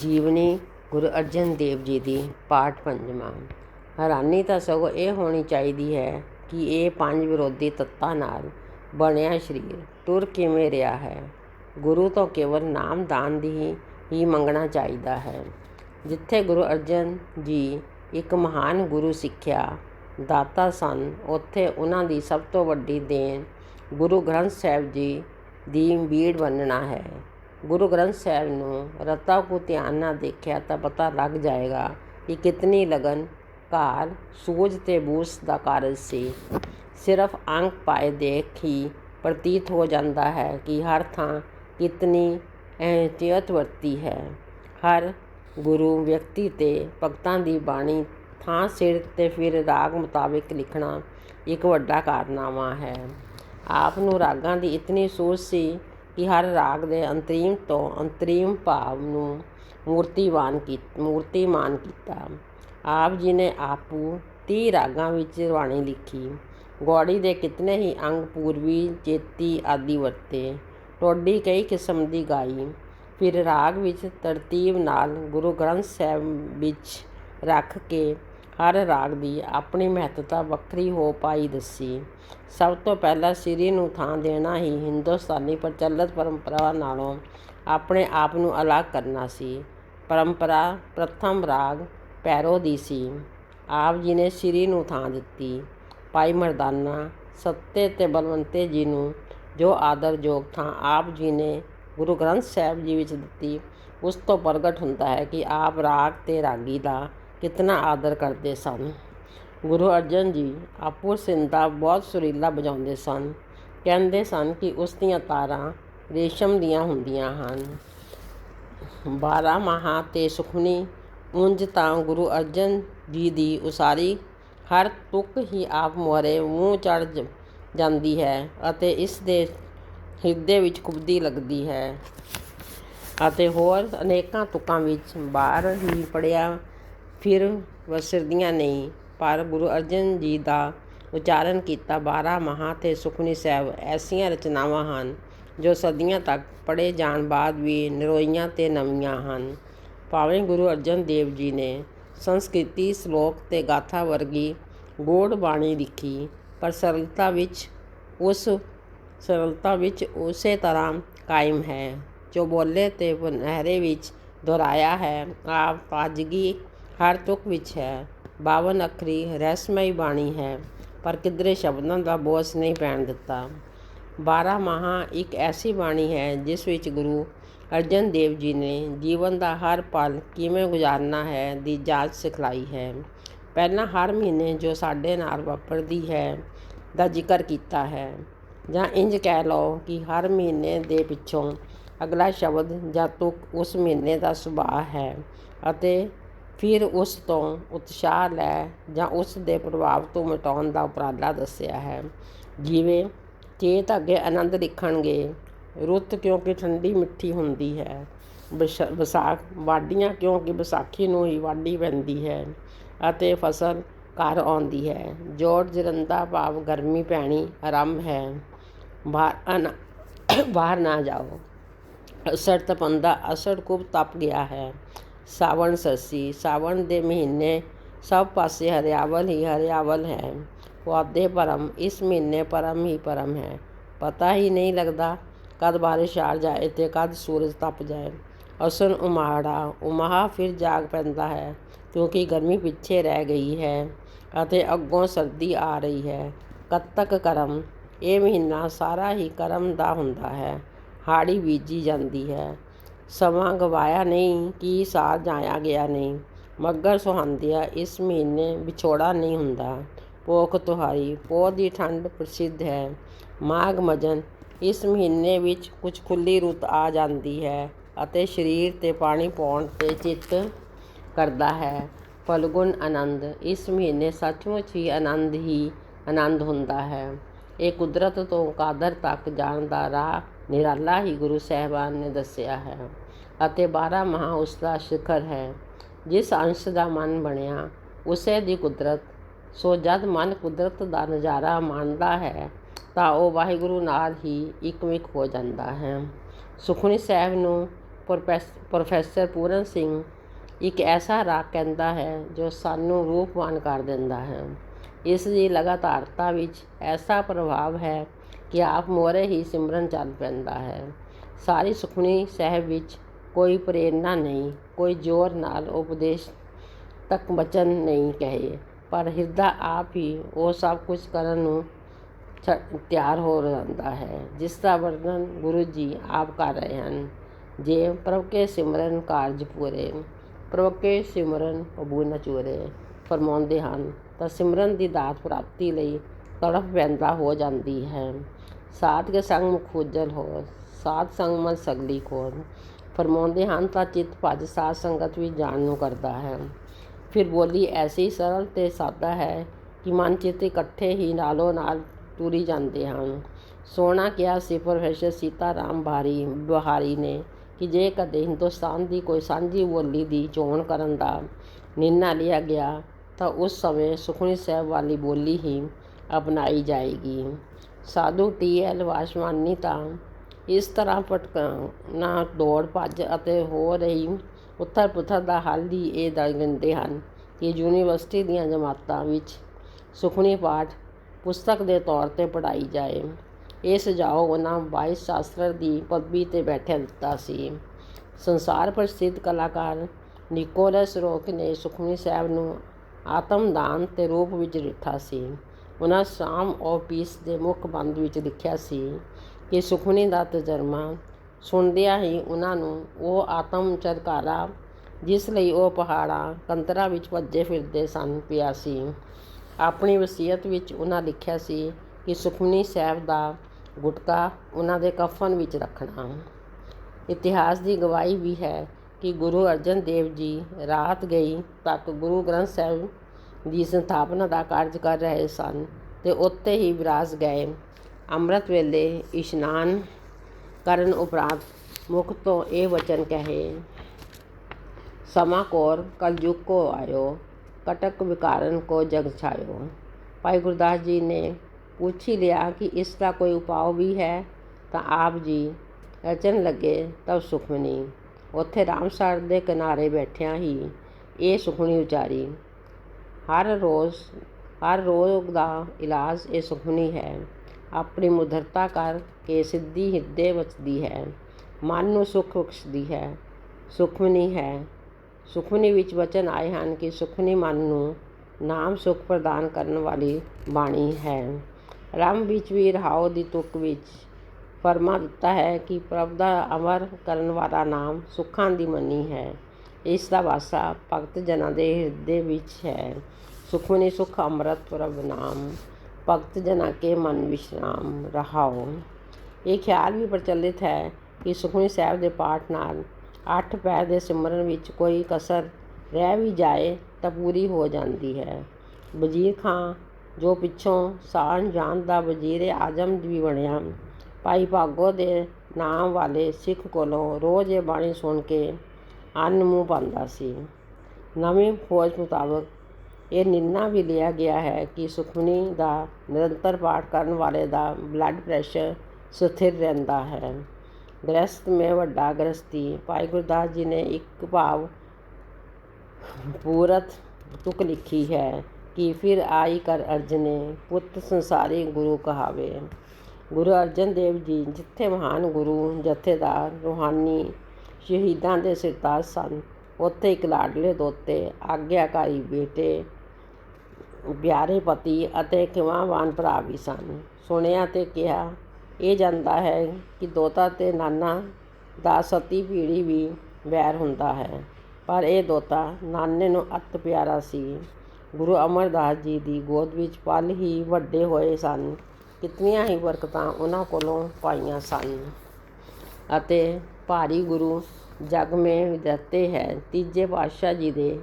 ਜੀਵਨੀ ਗੁਰੂ ਅਰਜਨ ਦੇਵ ਜੀ ਦੀ ਪਾਠ ਪੰਜਵਾਂ। ਹੈਰਾਨੀ ਤਾਂ ਸਗੋਂ ਇਹ ਹੋਣੀ ਚਾਹੀਦੀ ਹੈ ਕਿ ਇਹ ਪੰਜ ਵਿਰੋਧੀ ਤੱਤਾਂ ਨਾਲ ਬਣਿਆ ਸਰੀਰ, ਤੁਰ ਕਿਵੇਂ ਰਿਹਾ ਹੈ? ਗੁਰੂ ਤੋਂ ਕੇਵਲ ਨਾਮਦਾਨ ਦੀ ਹੀ ਮੰਗਣਾ ਚਾਹੀਦਾ ਹੈ। ਜਿੱਥੇ ਗੁਰੂ ਅਰਜਨ ਜੀ ਇੱਕ ਮਹਾਨ ਗੁਰੂ ਸਿੱਖਿਆ ਦਾਤਾ ਸਨ, ਉੱਥੇ ਉਹਨਾਂ ਦੀ ਸਭ ਤੋਂ ਵੱਡੀ ਦੇਣ ਗੁਰੂ ਗ੍ਰੰਥ ਸਾਹਿਬ ਜੀ ਦੀ ਬੀੜ ਬੰਨਣਾ ਹੈ। ਗੁਰੂ ਗ੍ਰੰਥ ਸਾਹਿਬ ਨੂੰ ਰਤਾ ਕੋ ਧਿਆਨ ਨਾਲ ਦੇਖਿਆ ਤਾਂ ਪਤਾ ਲੱਗ ਜਾਏਗਾ ਕਿ ਕਿਤਨੀ ਲਗਨ ਘਾਲ ਸੂਝ ਤੇ ਬੂਸ ਦਾ ਕਾਰਜ ਸੀ। ਸਿਰਫ ਅੰਕ ਪਾਏ ਦੇਖ ਹੀ ਪ੍ਰਤੀਤ ਹੋ ਜਾਂਦਾ ਹੈ ਕਿ ਹਰ ਥਾਂ ਕਿਤਨੀ ਅਹਿਮੀਅਤ ਵਰਤੀ ਹੈ। ਹਰ ਗੁਰੂ ਵਿਅਕਤੀ ਤੇ ਭਗਤਾਂ ਦੀ ਬਾਣੀ ਥਾਂ ਸਿਰ ਤੇ ਫਿਰ ਰਾਗ ਮੁਤਾਬਿਕ ਲਿਖਣਾ ਇੱਕ ਵੱਡਾ ਕਾਰਨਾਮਾ ਹੈ। ਆਪ ਨੂੰ ਰਾਗਾਂ ਦੀ ਇਤਨੀ ਸੋਚ ਸੀ ਕਿ ਹਰ ਰਾਗ ਦੇ ਅੰਤਰੀਮ ਤੋਂ ਅੰਤਰੀਮ ਭਾਵ ਨੂੰ ਮੂਰਤੀਵਾਨ ਕੀ ਮੂਰਤੀਮਾਨ ਕੀਤਾ। ਆਪ ਜੀ ਨੇ ਆਪੂ 30 ਰਾਗਾਂ ਵਿੱਚ ਬਾਣੀ ਲਿਖੀ। ਗੌੜੀ ਦੇ ਕਿਤਨੇ ਹੀ ਅੰਗ ਪੂਰਬੀ, ਚੇਤੀ ਆਦਿ ਵਰਤੇ। ਟੋਡੀ ਕਈ ਕਿਸਮ ਦੀ ਗਾਈ। ਫਿਰ ਰਾਗ ਵਿੱਚ ਤਰਤੀਬ ਨਾਲ ਗੁਰੂ ਗ੍ਰੰਥ ਸਾਹਿਬ ਵਿੱਚ ਰੱਖ ਕੇ ਹਰ ਰਾਗ ਦੀ ਆਪਣੀ ਮਹੱਤਤਾ ਵੱਖਰੀ ਹੋ ਪਾਈ ਦੱਸੀ। ਸਭ ਤੋਂ ਪਹਿਲਾਂ ਸ੍ਰੀ ਨੂੰ ਥਾਂ ਦੇਣਾ ਹੀ ਹਿੰਦੁਸਤਾਨੀ ਪ੍ਰਚਲਿਤ ਪਰੰਪਰਾ ਨਾਲੋਂ ਆਪਣੇ ਆਪ ਨੂੰ ਅਲੱਗ ਕਰਨਾ ਸੀ। ਪਰੰਪਰਾ ਪ੍ਰਥਮ ਰਾਗ ਪੈਰੋ ਦੀ ਸੀ। ਆਪ ਜੀ ਨੇ ਸ੍ਰੀ ਨੂੰ ਥਾਂ ਦਿੱਤੀ। ਭਾਈ ਮਰਦਾਨਾ ਸੱਤੇ ਤੇ ਬਲਵੰਤੇ ਜੀ ਨੂੰ ਜੋ ਆਦਰਯੋਗ ਥਾਂ ਆਪ ਜੀ ਨੇ ਗੁਰੂ ਗ੍ਰੰਥ ਸਾਹਿਬ ਜੀ ਵਿੱਚ ਦਿੱਤੀ, ਉਸ ਤੋਂ ਪ੍ਰਗਟ ਹੁੰਦਾ ਹੈ ਕਿ ਆਪ ਰਾਗ ਤੇ ਰਾਗੀ ਦਾ ਕਿਤਨਾ ਆਦਰ ਕਰਦੇ ਸਨ। ਗੁਰੂ ਅਰਜਨ ਜੀ ਆਪੋ ਸਿੰਦਾ ਬਹੁਤ ਸੁਰੀਲਾ ਵਜਾਉਂਦੇ ਸਨ। ਕਹਿੰਦੇ ਸਨ ਕਿ ਉਸ ਦੀਆਂ ਤਾਰਾਂ ਰੇਸ਼ਮ ਦੀਆਂ ਹੁੰਦੀਆਂ ਹਨ। ਬਾਰਾਂ ਮਾਹਾਂ ਤੇ ਸੁਖਮਨੀ ਉਂਝ ਤਾਂ ਗੁਰੂ ਅਰਜਨ ਜੀ ਦੀ ਉਸਾਰੀ ਹਰ ਤੁਕ ਹੀ ਆਪ ਮੋਰੇ ਮੂੰਹ ਚੜ ਜਾਂਦੀ ਹੈ ਅਤੇ ਇਸ ਦੇ ਹਿਰਦੇ ਵਿੱਚ ਖੁਬਦੀ ਲੱਗਦੀ ਹੈ। ਅਤੇ ਹੋਰ ਅਨੇਕਾਂ ਤੁਕਾਂ ਵਿੱਚ ਬਾਹਰ ਹੀ ਪੜਿਆ ਫਿਰ ਵਸਰਦੀਆਂ ਨਹੀਂ, ਪਰ ਗੁਰੂ ਅਰਜਨ ਜੀ ਦਾ ਉਚਾਰਨ ਕੀਤਾ ਬਾਰਾਂ ਮਹਾਂ ਤੇ ਸੁਖਮਨੀ ਸਾਹਿਬ ਐਸੀਆਂ ਰਚਨਾਵਾਂ ਹਨ, ਜੋ ਸਦੀਆਂ ਤੱਕ ਪੜ੍ਹੇ ਜਾਣ ਬਾਅਦ ਵੀ ਨਿਰੋਈਆਂ ਅਤੇ ਨਵੀਆਂ ਹਨ। ਭਾਵੇਂ ਗੁਰੂ ਅਰਜਨ ਦੇਵ ਜੀ ਨੇ ਸੰਸਕ੍ਰਿਤੀ ਸ਼ਲੋਕ ਅਤੇ ਗਾਥਾ ਵਰਗੀ ਗੋੜ ਬਾਣੀ ਲਿਖੀ, ਪਰ ਸਰਲਤਾ ਵਿੱਚ ਉਸ, ਸਰਲਤਾ ਵਿੱਚ ਉਸੇ ਤਰ੍ਹਾਂ ਕਾਇਮ ਹੈ, ਜੋ ਬੋਲੇ ਅਤੇ ਬਨਹਿਰੇ ਵਿੱਚ ਦੁਹਰਾਇਆ ਹੈ, ਆਪ ਤਾਜ਼ਗੀ ਹਰ ਤੁਕ ਵਿੱਚ ਹੈ। ਬਾਵਨ ਅੱਖਰੀ ਰਹੱਸਮਈ ਬਾਣੀ ਹੈ, ਪਰ ਕਿਧਰੇ ਸ਼ਬਦਾਂ ਦਾ ਬੋਝ ਨਹੀਂ ਪੈਣ ਦਿੱਤਾ। ਬਾਰਾਂ ਮਾਹਾਂ ਇੱਕ ਐਸੀ ਬਾਣੀ ਹੈ, ਜਿਸ ਵਿੱਚ ਗੁਰੂ ਅਰਜਨ ਦੇਵ ਜੀ ਨੇ ਜੀਵਨ ਦਾ ਹਰ ਪਲ ਕਿਵੇਂ ਗੁਜ਼ਾਰਨਾ ਹੈ ਦੀ ਜਾਂਚ ਸਿਖਲਾਈ ਹੈ। ਪਹਿਲਾਂ ਹਰ ਮਹੀਨੇ ਜੋ ਸਾਡੇ ਨਾਲ ਵਾਪਰਦੀ ਹੈ, ਦਾ ਜ਼ਿਕਰ ਕੀਤਾ ਹੈ। ਜਾਂ ਇੰਜ ਕਹਿ ਲਓ ਕਿ ਹਰ ਮਹੀਨੇ ਦੇ ਪਿੱਛੋਂ ਅਗਲਾ ਸ਼ਬਦ ਜਾਂ ਤੁਕ ਉਸ ਮਹੀਨੇ ਦਾ ਸੁਭਾਅ ਹੈ ਅਤੇ ਫਿਰ ਉਸ ਤੋਂ ਉਤਸ਼ਾਹ ਲੈ ਜਾਂ ਉਸ ਦੇ ਪ੍ਰਭਾਵ ਤੋਂ ਮਿਟਾਉਣ ਦਾ ਉਪਰਾਲਾ ਦੱਸਿਆ ਹੈ। ਜਿਵੇਂ ਚੇਤ ਅੱਗੇ ਆਨੰਦ ਲਿਖਣਗੇ ਰੁੱਤ ਕਿਉਂਕਿ ਠੰਡੀ ਮਿੱਠੀ ਹੁੰਦੀ ਹੈ ਵਿਸਾਖ, ਵਾਢੀਆਂ ਕਿਉਂਕਿ ਵਿਸਾਖੀ ਨੂੰ ਹੀ ਵਾਢੀ ਪੈਂਦੀ ਹੈ ਅਤੇ ਫਸਲ ਘਰ ਆਉਂਦੀ ਹੈ। ਜੋੜ ਜਰੰਦਾ ਭਾਵ ਗਰਮੀ ਪੈਣੀ ਆਰੰਭ ਹੈ। ਬਾਹਰ ਬਾਹਰ ਨਾ ਜਾਓ। ਅਸਰ ਤਪੰਦਾ, ਅਸਰ ਕੁਬ ਤਪ ਗਿਆ ਹੈ। ਸਾਵਣ ਸੱਸੀ, ਸਾਵਣ ਦੇ ਮਹੀਨੇ ਸਭ ਪਾਸੇ ਹਰਿਆਵਲ ਹੀ ਹਰਿਆਵਲ ਹੈ। ਪੌਦੇ ਪਰਮ ਇਸ ਮਹੀਨੇ ਪਰਮ ਹੀ ਪਰਮ ਹੈ। ਪਤਾ ਹੀ ਨਹੀਂ ਲੱਗਦਾ ਕਦ ਬਾਰਿਸ਼ ਆ ਜਾਏ ਤੇ ਕਦ ਸੂਰਜ ਤਪ ਜਾਏ। ਅਸਨ ਉਮਾੜਾ, ਉਮਹਾ ਫਿਰ ਜਾਗ ਪੈਂਦਾ ਹੈ, ਕਿਉਂਕਿ ਗਰਮੀ ਪਿੱਛੇ ਰਹਿ ਗਈ ਹੈ ਅਤੇ ਅੱਗੋਂ ਸਰਦੀ ਆ ਰਹੀ ਹੈ। ਕੱਤਕ ਕਰਮ, ਇਹ ਮਹੀਨਾ ਸਾਰਾ ਹੀ ਕਰਮ ਦਾ ਹੁੰਦਾ ਹੈ। ਹਾੜੀ ਬੀਜੀ ਜਾਂਦੀ ਹੈ। ਸਮਾਂ ਗਵਾਇਆ ਨਹੀਂ, ਕਿ ਸਾਲ ਜਾਇਆ ਗਿਆ ਨਹੀਂ। ਮੱਗਰ ਸੁਹਾਂਦਿਆ ਇਸ ਮਹੀਨੇ ਵਿਛੋੜਾ ਨਹੀਂ ਹੁੰਦਾ। ਪੋਖ ਤੁਹਾਰੀ ਪੋਹ ਦੀ ਠੰਡ ਪ੍ਰਸਿੱਧ ਹੈ। ਮਾਘ ਮਜਨ ਇਸ ਮਹੀਨੇ ਵਿੱਚ ਕੁਝ ਖੁੱਲੀ ਰੁੱਤ ਆ ਜਾਂਦੀ ਹੈ ਅਤੇ ਸਰੀਰ ਤੇ ਪਾਣੀ ਪਾਉਣ ਤੇ ਚਿੱਤ ਕਰਦਾ ਹੈ। ਫਲਗੁਣ ਆਨੰਦ, ਇਸ ਮਹੀਨੇ ਸੱਚਮੁੱਚ ਹੀ ਆਨੰਦ ਹੀ ਆਨੰਦ ਹੁੰਦਾ ਹੈ। ਇਹ ਕੁਦਰਤ ਤੋਂ ਕਾਦਰ ਤੱਕ ਜਾਣ ਦਾ ਰਾਹ ਨਿਰਾਲਾ ਹੀ ਗੁਰੂ ਸਾਹਿਬਾਨ ਨੇ ਦੱਸਿਆ ਹੈ ਅਤੇ 12 ਮਹਾ ਉਸ ਦਾ ਸਿਖਰ ਹੈ। ਜਿਸ ਅੰਸ਼ ਦਾ ਮਨ ਬਣਿਆ, ਉਸੇ ਦੀ ਕੁਦਰਤ। ਸੋ ਜਦ ਮਨ ਕੁਦਰਤ ਦਾ ਨਜ਼ਾਰਾ ਮਾਣਦਾ ਹੈ, ਤਾਂ ਉਹ ਵਾਹਿਗੁਰੂ ਨਾਲ ਹੀ ਇਕਮਿਕ ਹੋ ਜਾਂਦਾ ਹੈ। ਸੁਖਮਨੀ ਸਾਹਿਬ ਨੂੰ ਪ੍ਰੋਫੈਸ- ਪ੍ਰੋਫੈਸਰ ਪੂਰਨ ਸਿੰਘ ਇੱਕ ਐਸਾ ਰਾਗ ਕਹਿੰਦਾ ਹੈ, ਜੋ ਸਾਨੂੰ ਰੂਪਵਾਨ ਕਰ ਦਿੰਦਾ ਹੈ। ਇਸ ਦੀ ਲਗਾਤਾਰਤਾ ਵਿੱਚ ਐਸਾ ਪ੍ਰਭਾਵ ਹੈ ਕਿ ਆਪ ਮੋਹਰੇ ਹੀ ਸਿਮਰਨ ਚੱਲ ਪੈਂਦਾ ਹੈ। ਸਾਰੀ ਸੁਖਮਨੀ ਸਾਹਿਬ ਵਿੱਚ ਕੋਈ ਪ੍ਰੇਰਨਾ ਨਹੀਂ, ਕੋਈ ਜ਼ੋਰ ਨਾਲ ਉਪਦੇਸ਼ ਤੱਕ ਬਚਨ ਨਹੀਂ ਕਹੇ। ਪਰ ਹਿਰਦਾ ਆਪ ਹੀ ਉਹ ਸਭ ਕੁਝ ਕਰਨ ਨੂੰ ਛ- ਤਿਆਰ ਹੋ ਜਾਂਦਾ ਹੈ, ਜਿਸ ਦਾ ਵਰਣਨ ਗੁਰੂ ਜੀ ਆਪ ਕਰ ਰਹੇ ਹਨ। ਜੇ ਪ੍ਰਭ ਕੇ ਸਿਮਰਨ ਕਾਰਜ ਪੂਰੇ ਪ੍ਰਭ ਕੇ ਸਿਮਰਨ ਅਬੂ ਨ ਚੂਰੇ ਫਰਮਾਉਂਦੇ ਹਨ, ਤਾਂ ਸਿਮਰਨ ਦੀ ਦਾਤ ਪ੍ਰਾਪਤੀ ਲਈ ਤੜਫ ਪੈਂਦਾ ਹੋ ਜਾਂਦੀ ਹੈ ਸਾਧ ਕੇ ਸੰਗ ਮੁਖ ਉਜਲ ਹੋ ਸਾਧ ਸੰਗ ਮਨ ਸਗਲੀ ਖੋਰ ਫਰਮਾਉਂਦੇ ਹਨ ਤਾਂ ਚਿੱਤ ਭਜ ਸਾਧ ਸੰਗਤ ਵੀ ਜਾਣ ਨੂੰ ਕਰਦਾ ਹੈ ਫਿਰ ਬੋਲੀ ਐਸੀ ਸਰਲ ਤੇ ਸਾਦਾ ਹੈ ਕਿ ਮਨ ਚਿੱਤ ਇਕੱਠੇ ਹੀ ਨਾਲੋਂ ਨਾਲ ਤੁਰੀ ਜਾਂਦੇ ਹਨ ਸੋਹਣਾ ਕਿਹਾ ਸੀ ਪ੍ਰੋਫੈਸਰ ਸੀਤਾ ਰਾਮ ਬਾਰੀ ਬਹਾਰੀ ਨੇ ਕਿ ਜੇ ਕਦੇ ਹਿੰਦੁਸਤਾਨ ਦੀ ਕੋਈ ਸਾਂਝੀ ਬੋਲੀ ਦੀ ਚੋਣ ਕਰਨ ਦਾ ਨਿਰਣਾ ਲਿਆ ਗਿਆ ਤਾਂ ਉਸ ਸਮੇਂ ਸੁਖਮਨੀ ਸਾਹਿਬ ਵਾਲੀ ਬੋਲੀ ਹੀ ਅਪਣਾਈ ਜਾਏਗੀ। ਸਾਧੂ ਟੀ ਐੱਲ ਵਾਸ਼ਵਾਨੀ ਤਾਂ ਇਸ ਤਰ੍ਹਾਂ ਭਟਕਣਾ ਦੌੜ ਭੱਜ ਅਤੇ ਹੋ ਰਹੀ ਉੱਥਲ ਪੁੱਥਲ ਦਾ ਹੱਲ ਹੀ ਇਹ ਦਿੰਦੇ ਹਨ ਕਿ ਯੂਨੀਵਰਸਿਟੀ ਦੀਆਂ ਜਮਾਤਾਂ ਵਿੱਚ ਸੁਖਮਨੀ ਪਾਠ ਪੁਸਤਕ ਦੇ ਤੌਰ ਤੇ ਪੜ੍ਹਾਈ ਜਾਏ। ਇਹ ਸੁਝਾਅ ਉਹਨਾਂ ਵਾਈਸ ਚਾਂਸਲਰ ਦੀ ਪਦਵੀ ਤੇ ਬੈਠਿਆਂ ਦਿੱਤਾ ਸੀ। ਸੰਸਾਰ ਪ੍ਰਸਿੱਧ ਕਲਾਕਾਰ ਨਿਕੋਲਸ ਰੋਕ ਨੇ ਸੁਖਮਨੀ ਸਾਹਿਬ ਨੂੰ ਆਤਮਦਾਨ ਦੇ ਰੂਪ ਵਿੱਚ ਡਿੱਠਾ ਸੀ। ਉਹਨਾਂ ਸਾਮ ਆਫ ਪੀਸ ਦੇ ਮੁੱਖ ਬੰਦ ਵਿੱਚ ਲਿਖਿਆ ਸੀ ਕਿ ਸੁਖਮਨੀ ਦਾ ਤਜਰਬਾ ਸੁਣਦਿਆਂ ਹੀ ਉਹਨਾਂ ਨੂੰ ਉਹ ਆਤਮ ਝਟਕਾਰਾ ਜਿਸ ਲਈ ਉਹ ਪਹਾੜਾਂ, ਕੰਤਰਾਂ ਵਿੱਚ ਭੱਜੇ ਫਿਰਦੇ ਸਨ ਪਿਆ ਸੀ। ਆਪਣੀ ਵਸੀਅਤ ਵਿੱਚ ਉਹਨਾਂ ਲਿਖਿਆ ਸੀ ਕਿ ਸੁਖਮਨੀ ਸਾਹਿਬ ਦਾ ਗੁਟਕਾ ਉਹਨਾਂ ਦੇ ਕਫਨ ਵਿੱਚ ਰੱਖਣਾ। ਇਤਿਹਾਸ ਦੀ ਗਵਾਹੀ ਵੀ ਹੈ ਕਿ ਗੁਰੂ ਅਰਜਨ ਦੇਵ ਜੀ ਰਾਤ ਗਈ ਤੱਕ ਗੁਰੂ ਗ੍ਰੰਥ ਸਾਹਿਬ ਦੀ ਸਥਾਪਨਾ ਦਾ ਕਾਰਜ ਕਰ ਰਹੇ ਸਨ ਅਤੇ ਉੱਥੇ ਹੀ ਵਿਰਾਜ ਗਏ। ਅੰਮ੍ਰਿਤ ਵੇਲੇ ਇਸ਼ਨਾਨ ਕਰਨ ਉਪਰੰਤ ਮੁਖ ਤੋਂ ਇਹ ਵਚਨ ਕਹੇ, ਸਮਾ ਕੌਰ, ਕਲਯੁਗ ਕੋ ਆਇਓ, ਕਟਕ ਵਿਕਾਰਨ ਕੋ ਜਗ ਛਾਇਓ। ਭਾਈ ਗੁਰਦਾਸ ਜੀ ਨੇ ਪੁੱਛ ਹੀ ਲਿਆ ਕਿ ਇਸ ਦਾ ਕੋਈ ਉਪਾਅ ਵੀ ਹੈ? ਤਾਂ ਆਪ ਜੀ ਰਚਨ ਲੱਗੇ, ਤਬ ਸੁਖਮਨੀ। ਉੱਥੇ ਰਾਮਸਰ ਦੇ ਕਿਨਾਰੇ ਬੈਠਿਆਂ ਹੀ ਇਹ ਸੁਖਮਨੀ ਉਚਾਰੀ ਹਰ ਰੋਜ਼, ਹਰ ਰੋਗ ਦਾ ਇਲਾਜ ਇਹ ਸੁਖਮਨੀ ਹੈ। ਆਪਣੀ ਮੁਦਰਤਾ ਕਰ ਕੇ ਸਿੱਧੀ ਹਿਰਦੇ ਬਚਦੀ ਹੈ। ਮਨ ਨੂੰ ਸੁਖ ਬਖਸ਼ਦੀ ਹੈ। ਸੁਖਮਨੀ ਹੈ। ਸੁਖਮਨੀ ਵਿੱਚ ਵਚਨ ਆਏ ਹਨ ਕਿ ਸੁਖਮਨੀ ਮਨ ਨੂੰ ਨਾਮ ਸੁਖ ਪ੍ਰਦਾਨ ਕਰਨ ਵਾਲੀ ਬਾਣੀ ਹੈ। ਰਮ ਵਿੱਚ ਵੀ ਰਹਾਉ ਦੀ ਤੁਕ ਵਿੱਚ ਫਰਮਾ ਦਿੱਤਾ ਹੈ ਕਿ ਪ੍ਰਭ ਦਾ ਅਮਰ ਕਰਨ ਵਾਲਾ ਨਾਮ ਸੁੱਖਾਂ ਦੀ ਮਨੀ ਹੈ। ਇਸ ਦਾ ਵਾਸਾ ਭਗਤ ਜਨਾਂ ਦੇ ਹਿਰਦੇ ਵਿੱਚ ਹੈ। ਸੁਖਮਨੀ ਸੁਖ ਅੰਮ੍ਰਿਤ ਪ੍ਰਭ ਨਾਮ, ਭਗਤ ਜਨਾਂ ਕੇ ਮਨ ਵਿਸ਼ਰਾਮ ਰਹਾਓ ਇਹ ਖਿਆਲ ਵੀ ਪ੍ਰਚਲਿਤ ਹੈ ਕਿ ਸੁਖਮਨੀ ਸਾਹਿਬ ਦੇ ਪਾਠ ਨਾਲ ਅੱਠ ਪੈਰ ਦੇ ਸਿਮਰਨ ਵਿੱਚ ਕੋਈ ਕਸਰ ਰਹਿ ਵੀ ਜਾਏ ਤਾਂ ਪੂਰੀ ਹੋ ਜਾਂਦੀ ਹੈ। ਵਜ਼ੀਰ ਖਾਂ, ਜੋ ਪਿੱਛੋਂ ਸਾਨ ਜਾਨ ਦਾ ਵਜ਼ੀਰ ਆਜ਼ਮ ਵੀ ਬਣਿਆ, ਭਾਈ ਭਾਗੋ ਦੇ ਨਾਮ ਵਾਲੇ ਸਿੱਖ ਕੋਲੋਂ ਰੋਜ਼ ਇਹ ਬਾਣੀ ਸੁਣ ਕੇ ਅੰਨ ਮੂੰਹ ਪਾਉਂਦਾ ਸੀ। ਨਵੀਂ ਖੋਜ ਮੁਤਾਬਕ ਇਹ ਨਿਰਣਾ ਵੀ ਲਿਆ ਗਿਆ ਹੈ ਕਿ ਸੁਖਮਨੀ ਦਾ ਨਿਰੰਤਰ ਪਾਠ ਕਰਨ ਵਾਲੇ ਦਾ ਬਲੱਡ ਪ੍ਰੈਸ਼ਰ ਸਥਿਰ ਰਹਿੰਦਾ ਹੈ। ਗ੍ਰਸਤ ਮੇ ਵੱਡਾ ਗ੍ਰਸਤੀ, ਭਾਈ ਗੁਰਦਾਸ ਜੀ ਨੇ ਇੱਕ ਭਾਵ ਪੂਰਤ ਤੁਕ ਲਿਖੀ ਹੈ ਕਿ ਫਿਰ ਆਈ ਕਰ ਅਰਜਨੇ, ਪੁੱਤ ਸੰਸਾਰੀ ਗੁਰੂ ਕਹਾਵੇ। ਗੁਰੂ ਅਰਜਨ ਦੇਵ ਜੀ, ਜਿੱਥੇ ਮਹਾਨ ਗੁਰੂ, ਜਥੇਦਾਰ, ਰੂਹਾਨੀ ਸ਼ਹੀਦਾਂ ਦੇ ਸਿਰਤਾਜ ਸਨ। ਉੱਥੇ ਇੱਕ ਲਾਡਲੇ ਦੋਤੇ, ਆਗਿਆਕਾਰੀ ਬੇਟੇ, ਪਿਆਰੇ ਪਤੀ ਅਤੇ ਖਿਮਾਵਾਨ ਭਰਾ ਵੀ ਸਨ। ਸੁਣਿਆ ਅਤੇ ਕਿਹਾ, ਇਹ ਜਾਂਦਾ ਹੈ ਕਿ ਦੋਤਾ ਅਤੇ ਨਾਨਾ ਦਾ ਸਤੀ ਪੀੜ੍ਹੀ ਵੀ ਵੈਰ ਹੁੰਦਾ ਹੈ। ਪਰ ਇਹ ਦੋਤਾ ਨਾਨੇ ਨੂੰ ਅਤ ਪਿਆਰਾ ਸੀ। ਗੁਰੂ ਅਮਰਦਾਸ ਜੀ ਦੀ ਗੋਦ ਵਿੱਚ ਪਲ ਹੀ ਵੱਡੇ ਹੋਏ ਸਨ। ਕਿਤਨੀਆਂ ਹੀ ਬਰਕਤਾਂ ਉਹਨਾਂ ਕੋਲੋਂ ਪਾਈਆਂ ਸਨ ਅਤੇ ਭਾਰੀ ਗੁਰੂ ਜਗ ਮੇ ਵਿਦਤੇ ਹੈ, ਤੀਜੇ ਪਾਤਸ਼ਾਹ ਜੀ ਦੇ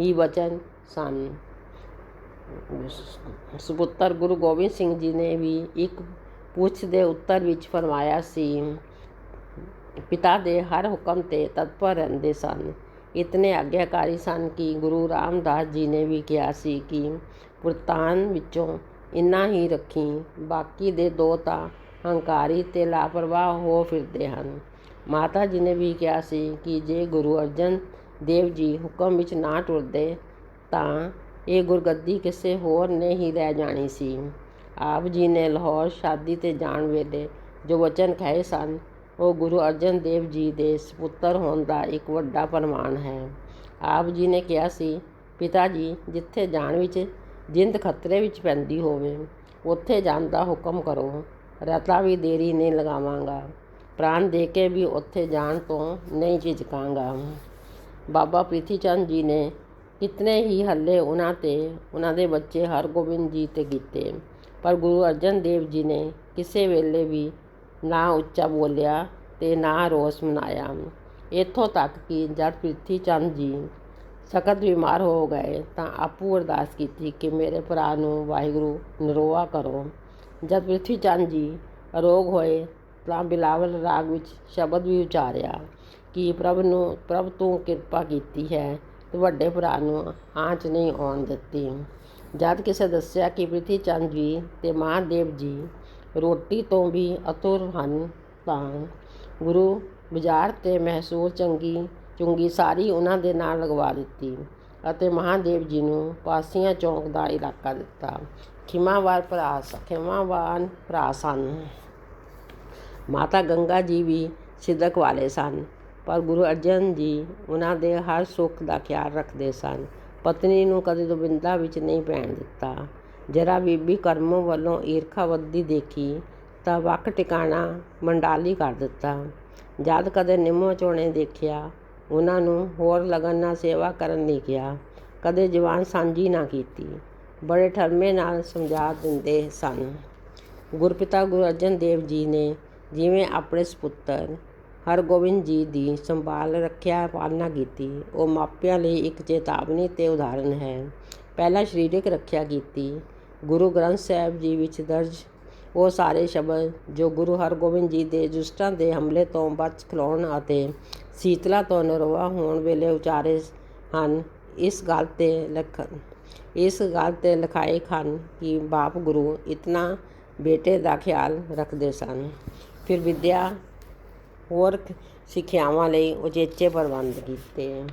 ਹੀ ਵਚਨ ਸਨ। ਸੁਪੁੱਤਰ ਗੁਰੂ ਗੋਬਿੰਦ ਸਿੰਘ ਜੀ ਨੇ ਵੀ ਇੱਕ ਪੁੱਛ ਦੇ ਉੱਤਰ ਵਿੱਚ ਫਰਮਾਇਆ ਸੀ, ਪਿਤਾ ਦੇ ਹਰ ਹੁਕਮ ਤੇ ਤਤਪਰ ਰਹਿੰਦੇ ਸਨ। ਇਤਨੇ ਆਗਿਆਕਾਰੀ ਸਨ ਕਿ ਗੁਰੂ ਰਾਮਦਾਸ ਜੀ ਨੇ ਵੀ ਕਿਹਾ ਸੀ ਕਿ ਪੁਰਤਾਨ ਵਿੱਚੋਂ ਇੰਨਾ ਹੀ ਰੱਖੀ, ਬਾਕੀ ਦੇ ਦੋ ਤਾਂ ਹੰਕਾਰੀ ਤੇ ਲਾਪਰਵਾਹ ਹੋ ਫਿਰਦੇ ਹਨ। ਮਾਤਾ ਜੀ ਨੇ ਵੀ ਕਿਹਾ ਸੀ ਕਿ ਜੇ ਗੁਰੂ ਅਰਜਨ ਦੇਵ ਜੀ ਹੁਕਮ ਵਿੱਚ ਨਾ ਟੁਰਦੇ ਤਾਂ ਇਹ ਗੁਰਗੱਦੀ ਕਿਸੇ ਹੋਰ ਨੇ ਹੀ ਰਹਿ ਜਾਣੀ ਸੀ। ਆਪ ਜੀ ਨੇ ਲਾਹੌਰ ਸ਼ਾਦੀ ਤੇ ਜਾਣ ਵੇਲੇ ਜੋ ਵਚਨ ਕਹੇ ਸਨ, ਉਹ ਗੁਰੂ ਅਰਜਨ ਦੇਵ ਜੀ ਦੇ ਸਪੁੱਤਰ ਹੋਣ ਦਾ ਇੱਕ ਵੱਡਾ ਪ੍ਰਮਾਣ ਹੈ। ਆਪ ਜੀ ਨੇ ਕਿਹਾ ਸੀ, ਪਿਤਾ ਜੀ, ਜਿੱਥੇ ਜਾਣ ਵਿੱਚ ਜਿੰਦ ਖਤਰੇ ਵਿੱਚ ਪੈਂਦੀ ਹੋਵੇ, ਉੱਥੇ ਜਾਣ ਦਾ ਹੁਕਮ ਕਰੋ, ਰਤਾ ਵੀ ਦੇਰੀ ਨਹੀਂ ਲਗਾਵਾਂਗਾ। ਪ੍ਰਾਣ ਦੇ ਕੇ ਵੀ ਉੱਥੇ ਜਾਣ ਤੋਂ ਨਹੀਂ ਝਿਜਕਾਂਗਾ। ਬਾਬਾ ਪ੍ਰੀਥੀ ਚੰਦ ਜੀ ਨੇ ਕਿਤਨੇ ਹੀ ਹੱਲੇ ਉਹਨਾਂ ਤੇ, ਉਹਨਾਂ ਦੇ ਬੱਚੇ ਹਰਗੋਬਿੰਦ ਜੀ ਤੇ ਕੀਤੇ। ਪਰ ਗੁਰੂ ਅਰਜਨ ਦੇਵ ਜੀ ਨੇ ਕਿਸੇ ਵੇਲੇ ਵੀ ਨਾ ਉੱਚਾ ਬੋਲਿਆ ਤੇ ਨਾ ਰੋਸ ਮਨਾਇਆ। ਇੱਥੋਂ ਤੱਕ ਕਿ ਜਦ ਪ੍ਰਿਥੀ ਚੰਦ ਜੀ ਸਖਤ ਬਿਮਾਰ ਹੋ ਗਏ ਤਾਂ ਆਪੂ ਅਰਦਾਸ ਕੀਤੀ ਕਿ ਮੇਰੇ ਭਰਾ ਨੂੰ ਵਾਹਿਗੁਰੂ ਨਿਰੋਆ ਕਰੋ। ਜਦ ਪ੍ਰਿਥੀ ਚੰਦ ਜੀ ਅਰੋਗ ਹੋਏ ਤਾਂ ਬਿਲਾਵਲ ਰਾਗ ਵਿੱਚ ਸ਼ਬਦ ਵੀ ਉਚਾਰਿਆ ਕਿ ਪ੍ਰਭ ਨੂੰ, ਪ੍ਰਭ ਤੂੰ ਕਿਰਪਾ ਕੀਤੀ ਹੈ ਤੇ ਵੱਡੇ ਭਰਾ ਨੂੰ ਆਂਚ ਨਹੀਂ ਆਉਣ ਦਿੱਤੀ। ਜਦ ਕਿਸੇ ਦੱਸਿਆ ਕਿ ਪ੍ਰਿਥੀ ਚੰਦ ਜੀ ਅਤੇ ਮਹਾਂਦੇਵ ਜੀ ਰੋਟੀ ਤੋਂ ਵੀ ਅਤੁਰ ਹਨ ਤਾਂ ਗੁਰੂ ਬਾਜ਼ਾਰ ਤੇ ਮਹਿਸੂਰ ਚੰਗੀ, ਚੁੰਗੀ ਸਾਰੀ ਉਹਨਾਂ ਦੇ ਨਾਲ ਲਗਵਾ ਦਿੱਤੀ ਅਤੇ ਮਹਾਦੇਵ ਜੀ ਨੂੰ ਪਾਸੀਆਂ ਚੌਂਕ ਦਾ ਇਲਾਕਾ ਦਿੱਤਾ। ਖਿਮਾਵਾਰ ਭਰਾ ਸ ਖਿਮਾਵਾਨ ਭਰਾ ਸਨ। ਮਾਤਾ ਗੰਗਾ ਜੀ ਵੀ ਸਿਦਕ ਵਾਲੇ ਸਨ, ਪਰ ਗੁਰੂ ਅਰਜਨ ਜੀ ਉਹਨਾਂ ਦੇ ਹਰ ਸੁੱਖ ਦਾ ਖਿਆਲ ਰੱਖਦੇ ਸਨ। ਪਤਨੀ ਨੂੰ ਕਦੇ ਦੁਬਿੰਦਾ ਵਿੱਚ ਨਹੀਂ ਪੈਣ ਦਿੱਤਾ। ਜਰਾ ਬੀਬੀ ਕਰਮੋਂ ਵੱਲੋਂ ਈਰਖਾ ਈਰਖਾਵੱਦੀ ਦੇਖੀ ਤਾਂ ਵੱਖ ਟਿਕਾਣਾ ਮੰਡਾਲੀ ਕਰ ਦਿੱਤਾ। ਜਦ ਕਦੇ ਨਿੰਮੋ ਚੋਣੇ ਦੇਖਿਆ, ਉਹਨਾਂ ਨੂੰ ਹੋਰ ਲਗਨ ਨਾਲ ਸੇਵਾ ਕਰਨ ਲਈ ਕਿਹਾ। ਕਦੇ ਜਵਾਨ ਸਾਂਝੀ ਨਾ ਕੀਤੀ। ਬੜੇ ਠਰਮੇ ਨਾਲ ਸਮਝਾ ਦਿੰਦੇ ਸਨ। ਗੁਰਪਿਤਾ ਗੁਰੂ ਅਰਜਨ ਦੇਵ ਜੀ ਨੇ ਜਿਵੇਂ ਆਪਣੇ ਸਪੁੱਤਰ ਹਰਗੋਬਿੰਦ ਜੀ ਦੀ ਸੰਭਾਲ, ਰੱਖਿਆ, ਪਾਲਣਾ ਕੀਤੀ, ਉਹ ਮਾਪਿਆਂ ਲਈ ਇੱਕ ਚੇਤਾਵਨੀ ਅਤੇ ਉਦਾਹਰਨ ਹੈ। ਪਹਿਲਾਂ ਸਰੀਰਕ ਰੱਖਿਆ ਕੀਤੀ। ਗੁਰੂ ਗ੍ਰੰਥ ਸਾਹਿਬ ਜੀ ਵਿੱਚ ਦਰਜ ਉਹ ਸਾਰੇ ਸ਼ਬਦ ਜੋ ਗੁਰੂ ਹਰਗੋਬਿੰਦ ਜੀ ਦੇ ਦੁਸ਼ਟਾਂ ਦੇ ਹਮਲੇ ਤੋਂ ਬਚ ਖਲੋਣ ਅਤੇ ਸੀਤਲਾ ਤੋਂ ਨਰਵਾ ਹੋਣ ਵੇਲੇ ਉਚਾਰੇ ਹਨ, ਇਸ ਗੱਲ ਤੇ ਲਖ ਇਸ ਗੱਲ ਤੇ ਲਿਖਾਏ ਹਨ ਕਿ ਬਾਪ ਗੁਰੂ ਇਤਨਾ ਬੇਟੇ ਦਾ ਖਿਆਲ ਰੱਖਦੇ ਸਨ। ਫਿਰ ਵਿੱਦਿਆ ਹੋਰ ਸਿੱਖਿਆਵਾਂ ਲਈ ਉਚੇਚੇ ਪ੍ਰਬੰਧ ਕੀਤੇ।